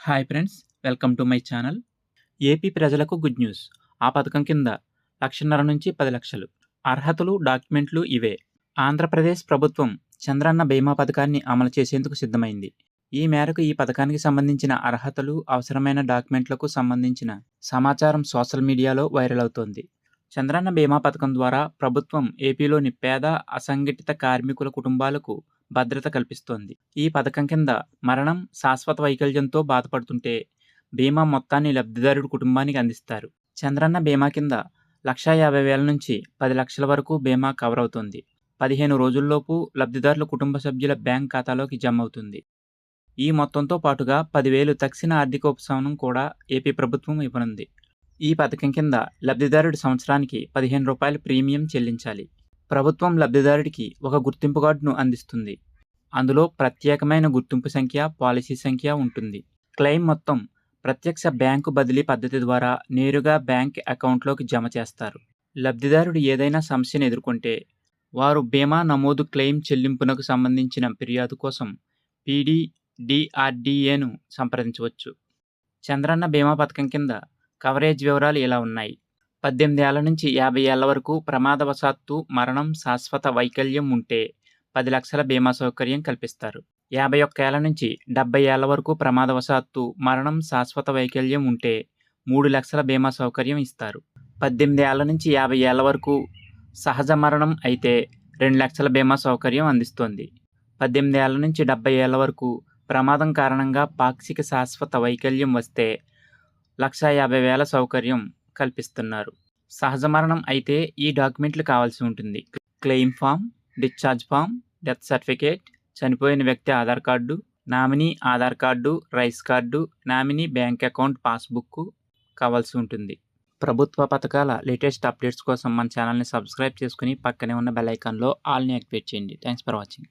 Hi friends welcome to my channel. AP ప్రజలకు good news. ఆ పథకం కింద లక్షన్నర నుంచి పది లక్షలు. అర్హతలు డాక్యుమెంట్లు ఇవే. ఆంధ్రప్రదేశ్ ప్రభుత్వం చంద్రన్న బీమా పథకాన్ని అమలు చేసేందుకు సిద్ధమైంది. ఈ మేరకు ఈ పథకానికి సంబంధించిన అర్హతలు అవసరమైన డాక్యుమెంట్లకు సంబంధించిన సమాచారం సోషల్ మీడియాలో వైరల్ అవుతోంది. చంద్రన్న బీమా పథకం ద్వారా ప్రభుత్వం ఏపీలోని పేద అసంఘటిత కార్మికుల కుటుంబాలకు భద్రత కల్పిస్తోంది. ఈ పథకం కింద మరణం శాశ్వత వైకల్యంతో బాధపడుతుంటే బీమా మొత్తాన్ని లబ్ధిదారుడి కుటుంబానికి అందిస్తారు. చంద్రన్న బీమా కింద లక్షా యాభై వేల నుంచి పది లక్షల వరకు బీమా కవర్ అవుతుంది. పదిహేను రోజుల్లోపు లబ్ధిదారుల కుటుంబ సభ్యుల బ్యాంక్ ఖాతాలోకి జమ అవుతుంది ఈ మొత్తంతో పాటుగా పదివేలు తక్షణ ఆర్థిక ఉపశమనం కూడా ఏపీ ప్రభుత్వం ఇవ్వనుంది. ఈ పథకం కింద లబ్ధిదారుడి సంవత్సరానికి పదిహేను రూపాయల ప్రీమియం చెల్లించాలి. ప్రభుత్వం లబ్ధిదారుడికి ఒక గుర్తింపు కార్డును అందిస్తుంది. అందులో ప్రత్యేకమైన గుర్తింపు సంఖ్య పాలసీ సంఖ్య ఉంటుంది. క్లెయిమ్ మొత్తం ప్రత్యక్ష బ్యాంకు బదిలీ పద్ధతి ద్వారా నేరుగా బ్యాంక్ అకౌంట్లోకి జమ చేస్తారు. లబ్ధిదారుడు ఏదైనా సమస్యను ఎదుర్కొంటే వారు బీమా నమోదు క్లెయిమ్ చెల్లింపునకు సంబంధించిన ఫిర్యాదు కోసం పీడీ డిఆర్డీఏను సంప్రదించవచ్చు. చంద్రన్న బీమా పథకం కింద కవరేజ్ వివరాలు ఇలా ఉన్నాయి. పద్దెనిమిది ఏళ్ళ నుంచి యాభై ఏళ్ళ వరకు ప్రమాదవశాత్తు మరణం శాశ్వత వైకల్యం ఉంటే పది లక్షల బీమా సౌకర్యం కల్పిస్తారు. యాభై ఒక్క ఏళ్ళ నుంచి డెబ్బై ఏళ్ళ వరకు ప్రమాదవశాత్తు మరణం శాశ్వత వైకల్యం ఉంటే మూడు లక్షల బీమా సౌకర్యం ఇస్తారు. పద్దెనిమిది ఏళ్ళ నుంచి యాభై ఏళ్ళ వరకు సహజ మరణం అయితే రెండు లక్షల బీమా సౌకర్యం అందిస్తోంది. పద్దెనిమిది ఏళ్ళ నుంచి డెబ్బై ఏళ్ళ వరకు ప్రమాదం కారణంగా పాక్షిక శాశ్వత వైకల్యం వస్తే లక్ష యాభై వేల సౌకర్యం కల్పిస్తున్నారు. సహజ మరణం అయితే ఈ డాక్యుమెంట్లు కావాల్సి ఉంటుంది. Claim form discharge form death certificate చనిపోయిన వ్యక్తి Aadhaar card nominee Aadhaar card rice card nominee bank account passbook కావాల్సి ఉంటుంది. ప్రభుత్వ పథకాల లేటెస్ట్ అప్డేట్స్ కోసం మన ఛానల్ని సబ్స్క్రైబ్ చేసుకుని పక్కనే ఉన్న బెల్ ఐకాన్లో ఆల్ని యాక్టివేట్ చేయండి. Thanks for watching.